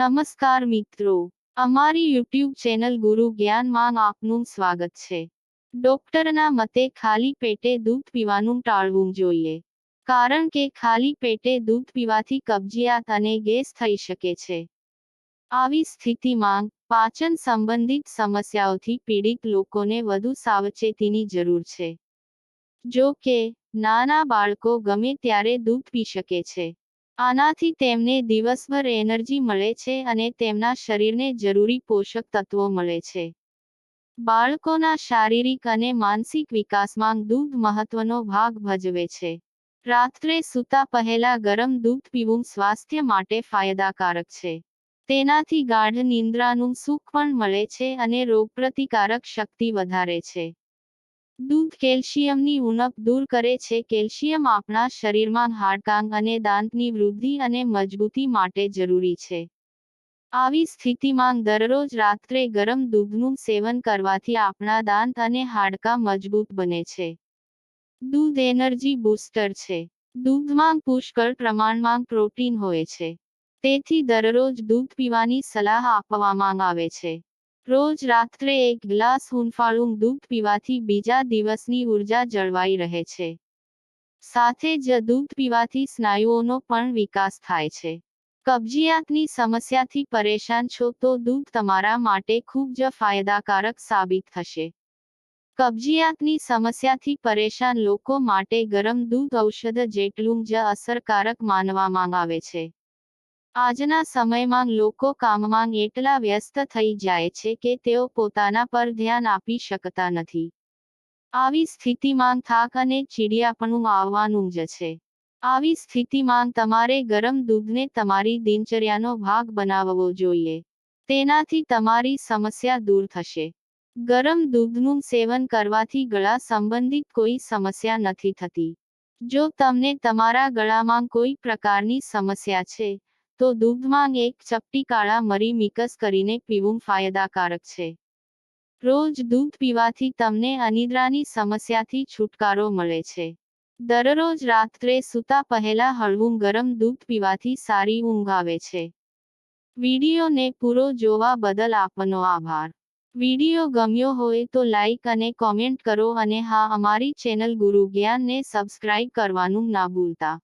નમસ્કાર મિત્રો. અમારી યુટ્યુબ ચેનલ ગુરુ જ્ઞાનમાં આપનું સ્વાગત છે. ડોક્ટરના મતે ખાલી પેટે દૂધ પીવાનું ટાળવું જોઈએ. કારણ કે ખાલી પેટે દૂધ પીવાથી કબજિયાત અને ગેસ થઈ શકે છે. આવી સ્થિતિમાં પાચન સંબંધિત સમસ્યાઓથી પીડિત લોકોને વધુ સાવચેતીની જરૂર છે. જો કે, નાના બાળકો ગમે ત્યારે દૂધ પી શકે છે. આનાથી તેમને દિવસભર એનર્જી મળે છે અને તેમના શરીરને જરૂરી પોષક તત્વો મળે છે. બાળકોના શારીરિક અને માનસિક વિકાસમાં દૂધ મહત્વનો ભાગ ભજવે છે. રાત્રે સૂતા પહેલા ગરમ દૂધ પીવું સ્વાસ્થ્ય માટે ફાયદાકારક છે. તેનાથી ગાઢ નિંદ્રાનું સુખ પણ મળે છે અને રોગપ્રતિકારક શક્તિ વધારે છે. દૂધ કેલ્શિયમની ઉણપ દૂર કરે છે. કેલ્શિયમ આપણા શરીરમાં હાડકાં અને દાંતની વૃદ્ધિ અને મજબૂતી માટે જરૂરી છે. આવી સ્થિતિમાં દરરોજ રાત્રે ગરમ દૂધનું સેવન કરવાથી આપણા દાંત અને હાડકાં મજબૂત બને છે. દૂધ એનર્જી બૂસ્ટર છે. દૂધમાં પુષ્કળ પ્રમાણમાં પ્રોટીન હોય છે. તેથી દરરોજ દૂધ પીવાની સલાહ આપવામાં આવે છે. રોજ રાત્રે એક ગ્લાસ હૂંફાળું દૂધ પીવાથી બીજા દિવસની ઊર્જા જળવાઈ રહે છે. સાથે જ દૂધ પીવાથી સ્નાયુઓનો પણ વિકાસ થાય છે. કબજિયાતની સમસ્યાથી પરેશાન છો તો દૂધ તમારા માટે ખૂબ જ ફાયદાકારક સાબિત થશે. કબજિયાતની સમસ્યાથી પરેશાન લોકો માટે ગરમ દૂધ ઔષધ જેટલું જ અસરકારક માનવામાં આવે છે. આજના સમયમાં લોકો કામમાં એટલા વ્યસ્ત થઈ જાય છે કે તેઓ પોતાના પર ધ્યાન આપી શકતા નથી. આવી સ્થિતિમાં થાક અને ચીડિયાપણું આવવાનું જ છે. આવી સ્થિતિમાં તમારે ગરમ દૂધને તમારી દિનચર્યાનો ભાગ બનાવવો જોઈએ. તેનાથી તમારી સમસ્યા દૂર થશે. ગરમ દૂધનું સેવન કરવાથી ગળા સંબંધિત કોઈ સમસ્યા નથી થતી. જો તમને તમારા ગળામાં કોઈ પ્રકારની સમસ્યા છે તો દૂધમાં એક ચપટી કાળા મરી મિક્સ કરીને પીવું ફાયદાકારક છે. રોજ દૂધ પીવાથી તમને અનિદ્રાની સમસ્યાથી છુટકારો મળે છે. દરરોજ રાત્રે સૂતા પહેલા હળવું ગરમ દૂધ પીવાથી સારી ઊંઘ આવે છે. વિડીયોને પૂરો જોવા બદલ આપનો આભાર. વીડિયો ગમ્યો હોય તો લાઈક અને કોમેન્ટ કરો અને હા, અમારી ચેનલ ગુરુ જ્ઞાનને સબસ્ક્રાઇબ કરવાનું ના ભૂલતા.